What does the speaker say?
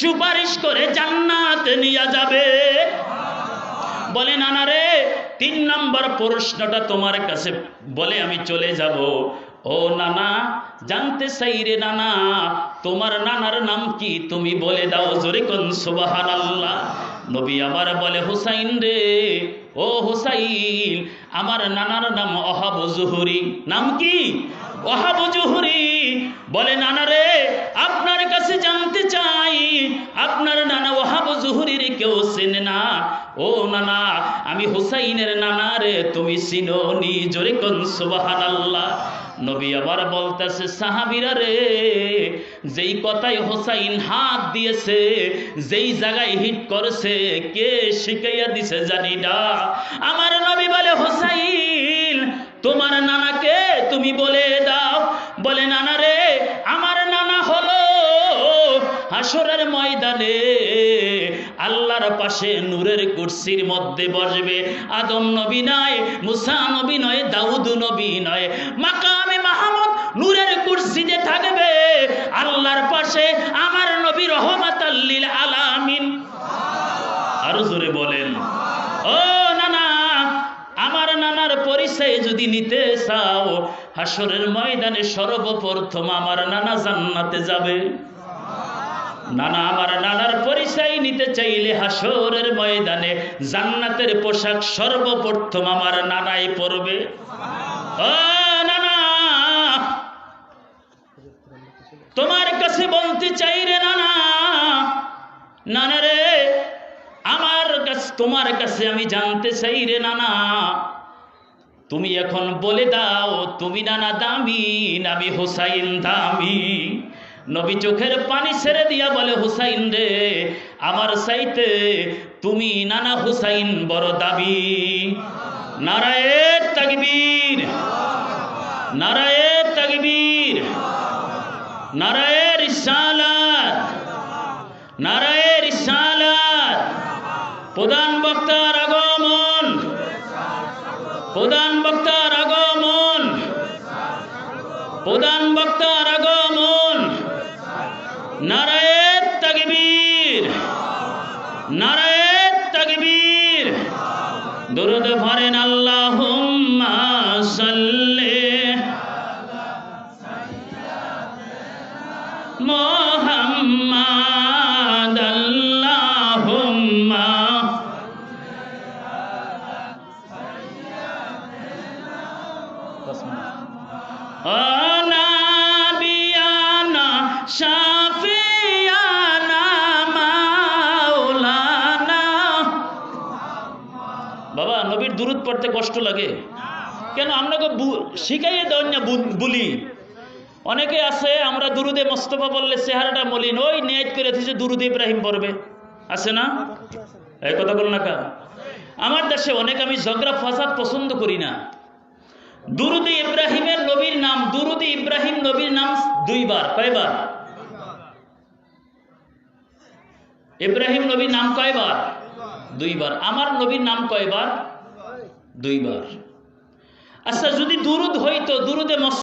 সুপারিশ করে জান্নাতে নিয়ে যাবে। বলে নানা রে, তিন নম্বর প্রশ্নটা তোমার কাছে বলে আমি চলে যাব। ও নানা জানতে চাই রে নানা তোমার নানার নাম কি তুমি বলে দাও জোরে কোন সুবাহান আল্লাহ নবী আবার বলে, হুসাইন রে, ও হুসাইন, আমার নানার নাম অহাব জুহুরি। নাম কি? ওহাব জুহুরি। বলে নানা রে ও নানা, আমি হুসাইনের নানা রে, তুমি চিনো নি? জোরে কোন আল্লাহ নবী আবার বলতেছে, সাহাবিরা রে, যেই কথায় হোসাইন হাত দিয়েছে, যেই জায়গায় হিট করেছে, কে শিখাইয়া দিছে জানি না। আমার নবী বলে, হোসাইন, তোমার নানাকে তুমি বলে দাও। বলে, নানা রে, আমার নানা হলো হাসরের ময়দানে। আল্লাহর পাশে নূরের কুরসির মধ্যে বসবে। আদম নবী নয়, মুসা নবী নয়, দাউদ নবী নয়। মাকামে মাহমুদ নূরের কুরসিতে থাকবে। আল্লাহর পাশে আমার নবী রহমাত আল্লিল আলামিন। আরও জোরে বলেন। ও নানা, আমার নানার পরিচয় যদি নিতে চাও হাসরের ময়দানে সর্বপ্রথম আমার নানা জান্নাতে যাবে। নানা আমার নানার পরিচয় নিতে চাইলে হাসরের ময়দানে জান্নাতের পোশাক সর্বপ্রথম আমার নানাই পরবে। ও নানা! তোমার কাছে বলতে চাই রে নানা নানা রে, আমার কাছে, তোমার কাছে আমি জানতে চাই রে নানা, তুমি এখন বলে দাও, তুমি নানা দামি, নামি হোসাইন দামি। নবী চোখের পানি ছেড়ে দিয়া বলে, হুসাইন রে, আমার সাইতে তুমি নানা হুসাইন বড় দাবি। নারায়ের তাকবীর নারায়ের তাকবীর, নারায়ের ইসালাত নারায়ের ইসালাত প্রধান বক্তার আগমন, প্রধান বক্তার আগমন, প্রধান বক্তার আগমন। নারায়ের তাকবীর। নারায়ের তাকবীর। দরুদ ভরেন আল্লাহুম্মা সাল্লি মোহাম্মদ বাবা, নবীর দুরুদ পড়তে কষ্ট লাগে। কেন? আপনাকে শিখাইয়ে দেওয়ার না বলি। অনেকে আছে, আমরা দুরুদে মোস্তফা বললে চেহারাটা মলিন। ওই নেট করে দিয়েছে দুরুদ ইব্রাহিম পড়বে। আছে না? এই কথা বল না কা আমার দেশে অনেক আমি ঝগড়া, ফাসাদ পছন্দ করি না। দুরুদে ইব্রাহিমের নবীর নাম, দুরুদে ইব্রাহিম নবীর নাম দুইবার, কয়বার? ইব্রাহিম নবীর নাম কয়বার? দুইবার। আমার নবীর নাম কয়বার? দুইবার। আচ্ছা যদি দুরুদ হইতো দুরুদে মস